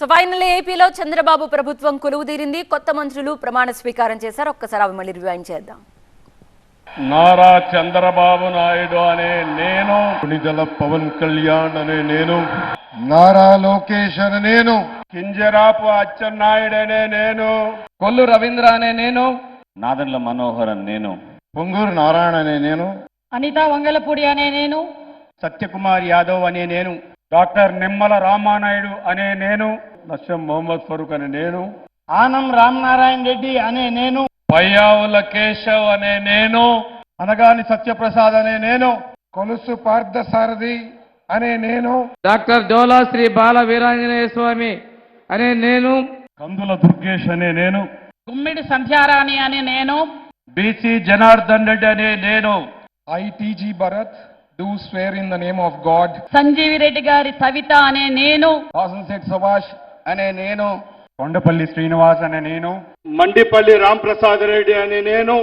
So final ఏపీలో చంద్రబాబు ప్రభుత్వం కొలువుదీరింది. కొత్త మంత్రులు ప్రమాణ స్వీకారం చేశారు. ఒక్కసారి అవి మళ్ళీ రివైండ్ చేద్దాం. నారా చంద్రబాబు నాయుడు అనే నేను నిజల పవన్ కళ్యాణ్ అనే నేను నారా లోకేష్ అని నేను కింజరాపు అచ్చెన్నాయుడు అనే నేను కొల్లు రవీంద్ర అనే నేను నాదెండ్ల మనోహర్ అని నేను పొంగూరు నారాయణ అనే నేను అనిత వంగలపూడి అనే నేను సత్యకుమార్ యాదవ్ అనే నేను డాక్టర్ నిమ్మల రామానాయుడు అనే నేను నస్యం మొహమ్మద్ ఫరూక్ అనే నేను ఆనం రామనారాయణ రెడ్డి అనే నేను పయ్యావుల కేశవ్ అనే నేను అనగాని సత్యప్రసాద్ అనే నేను కొలుసు పార్థసారథి అనే నేను డాక్టర్ డోలా శ్రీ బాల వీరాంజనేయ స్వామి అనే నేను కందుల దుర్గేష్ అనే నేను గుమ్మిడి సంధ్యారాణి అనే నేను బీసీ జనార్దన్ రెడ్డి అనే నేను. I TG Bharat do swear in the name of God Sanjeevi Reddy గారి సవిత అనే నేను. వాసన్ శెట్ సుభాష్ అనే నేను. కొండపల్లి శ్రీనివాస్ అనే నేను. మండిపల్లి రాంప్రసాద్ రెడ్డి అనే నేను.